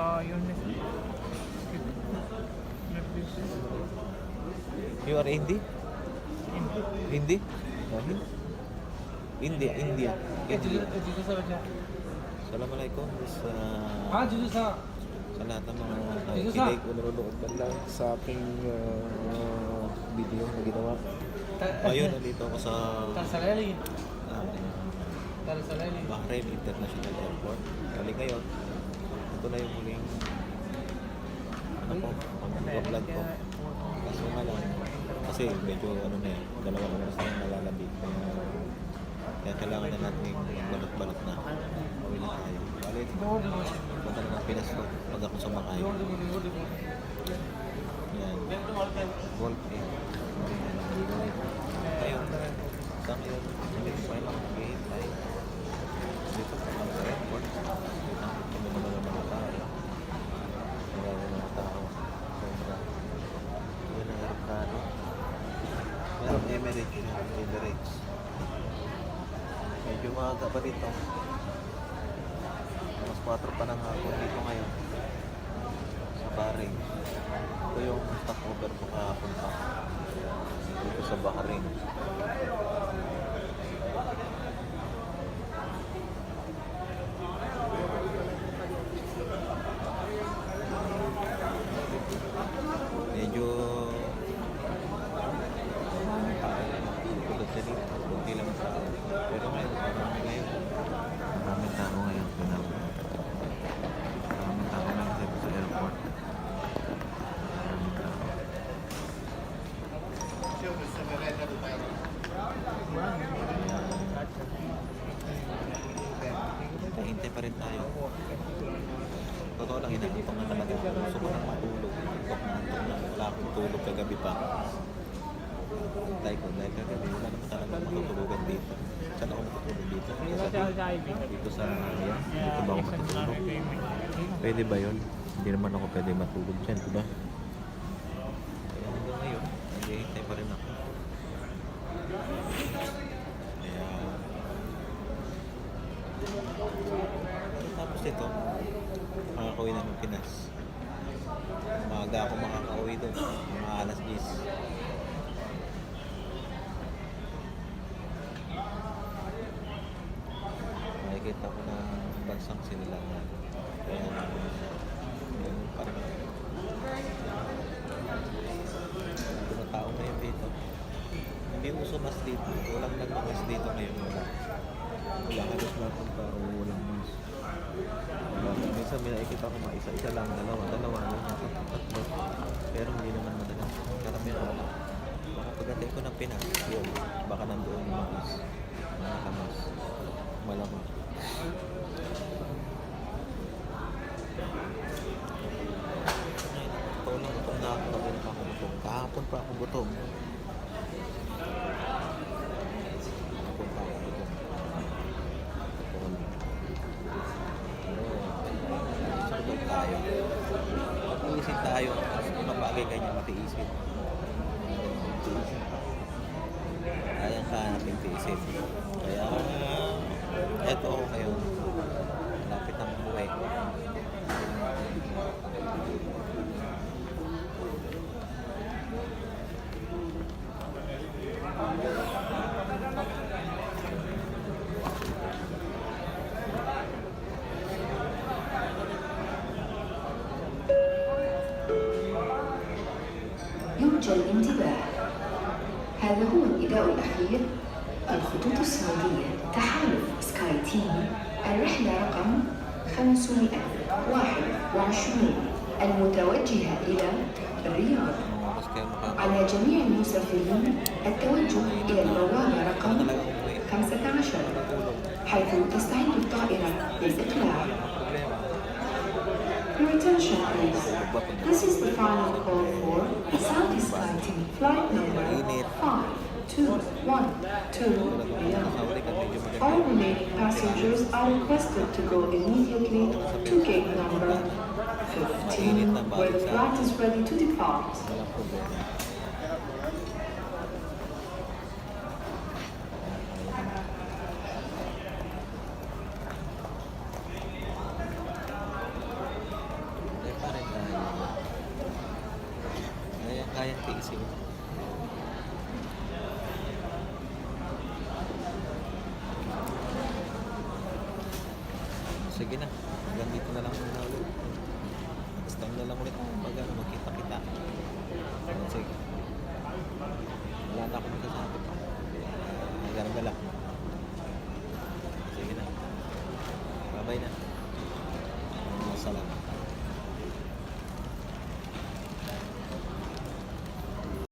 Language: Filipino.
sa unit. Represent. You are Hindi? Hindi. Hindi? Dahil? India, India. India. Assalamualaikum sa Ah, dito sa... sa lahat ng mga nakikinig o nanonood man lang sa aking uh, video na ginawa. Ngayon, nandito ako sa Tarsaleli. uh, Tarsaleli. Bahrain International Airport. Bali ngayon, ito na yung muling ano ko, pag-vlog ko. Kaso nga lang, kasi medyo ano na eh, dalawang oras na yung nalalabit. Kaya, kaya kailangan na natin balot-balot na. Uwi na tayo. Bali, punta na ng Pinas ko pag ako sumakay. Yan. Golf eh. Ngayon, sa ngayon, hindi ko pa lang maghihintay. Dito pa lang sa airport. Dito kami naman ng mga tao. Marami mga tao. Sobra. Yun ang aeroplano. Emirates yun, Emirates. Medyo maaga pa dito. Alas 4 pa ng hapon dito ngayon. Sa Bahrain. Ito yung stopover ko kahapon pa. Dito sa Bahrain. Medyo Pagod na dito. Kunti lang ang tao. Pero ngayon, marami ngayon. Maraming tao ngayon. Pinag Maraming tao ngayon dito sa airport. Maraming tao. Hintay pa rin tayo. Totoo lang, inaantok na talaga. Gusto ko nang matulog. Antok na antok na. Wala akong tulog kagabi pa. Hintay ko. Dahil kagabi, wala naman talaga matutulugan dito. Saan ako matutulog dito? Dito sa yan. Dito ba ako matutulog? Pwede ba yun? Hindi naman ako pwede matulog dyan, diba? Kaya hanggang ngayon, naghihintay pa rin ako. Kaya... Tapos ito, makakauwi na ng Pinas. Maaga ako makakauwi doon, mga alas 10. Makikita ko na bansang sinilangan. Kaya, ganun pa rin. Ito na tao ngayon dito. Hindi uso mas dito. Walang nagmamas dito ngayon. Wala. Wala halos ng tao. Walang mas. Minsan may nakikita ko mga isa-isa lang, dalawa, dalawa, ganyan, tatlo. Pero hindi naman madalas. Karamihan wala. Baka pagdating ko ng Pinas, yun, baka nandoon yung mga is, mga kamas. Malamang. Totoo lang, gutom na ako. Gabi na pa ako gutom. Kahapon pa ako gutom. Tayo. Matiisin tayo. Mga bagay ganyan. Matiisin. Kaya ka natin tiisin. Kaya, eto ako ngayon. يرجى الانتباه هذا هو النداء الأخير الخطوط السعودية تحالف سكاي تيم الرحلة رقم 521 المتوجهة إلى الرياض. على جميع المسافرين التوجه إلى البوابة umuwi. 15 حيث تستعد الطائرة للإقلاع attention please. This is the final call for Saudi Sky Team flight number 5212 Riyadh. Saudi ka medyo maganda. All remaining passengers are requested to go immediately to gate number 15 where the flight is ready to depart. Kasi. oh. Sige na. Hanggang dito na